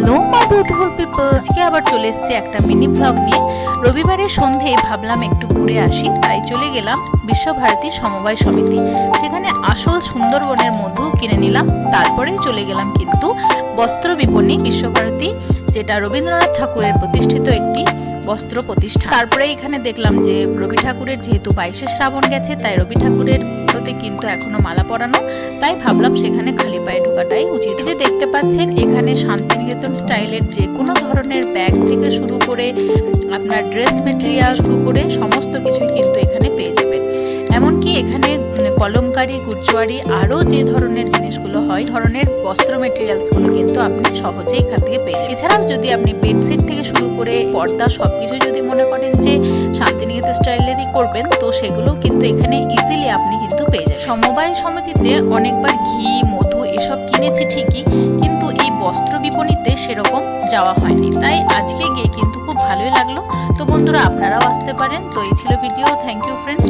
Hello my beautiful people আজকে আবার চলে এসেছি একটা মিনি ব্লগ নিয়ে। রবিবারে সন্ধেয় ভাবলাম একটু ঘুরে আসি, তাই চলে গেলাম বিশ্বভারতী সমবায় সমিতি। সেখানে আসল সুন্দরবনের মধু কিনে নিলাম, তারপরেই চলে গেলাম কিন্তু বস্ত্র বিপণী বিশ্বভারতী, যেটা রবীন্দ্রনাথ ঠাকুরের প্রতিষ্ঠিত একটি বস্ত্র প্রতিষ্ঠান। তারপরে এখানে দেখলাম যে রবি ঠাকুরের যেহেতু বাইশে শ্রাবণ গেছে, তাই রবি ঠাকুরের প্রতি কিন্তু এখনও মালা পরানো, তাই ভাবলাম সেখানে খালি পায়ে ঢোকাটাই উচিত। যে দেখতে পাচ্ছেন, এখানে শান্তিনিকেতন স্টাইলের যে কোনো ধরনের ব্যাগ থেকে শুরু করে, আপনার ড্রেস মেটেরিয়াল শুরু করে সমস্ত কিছুই কিন্তু এখানে পেয়ে যাবেন। এমনকি এখানে কলমকারি গুজওয়ারি আরও যে ধরনের জিনিসগুলো হয় ধরনের বস্ত্র মেটেরিয়ালসগুলো কিন্তু আপনি সহজেই এখান থেকে পেয়ে যাবেন। এছাড়াও যদি আপনি বেডশিট থেকে শুরু করে পর্দা সব কিছু যদি মনে করেন যে শান্তিনিকেতন স্টাইলেরই করবেন, তো সেগুলো কিন্তু এখানে ইজিলি আপনি কিন্তু পেয়ে যাবেন। সমবায় সমিতিতে অনেকবার ঘি, মধু এসব কিনেছি ঠিকই, কিন্তু এই বস্ত্র বিপণীতে সেরকম যাওয়া হয়নি। তাই আজকে গিয়ে কিন্তু খুব ভালোই লাগল। তো বন্ধুরা, আপনারাও আসতে পারেন। তো এই ছিল ভিডিও থ্যাংক ইউ ফ্রেন্ডস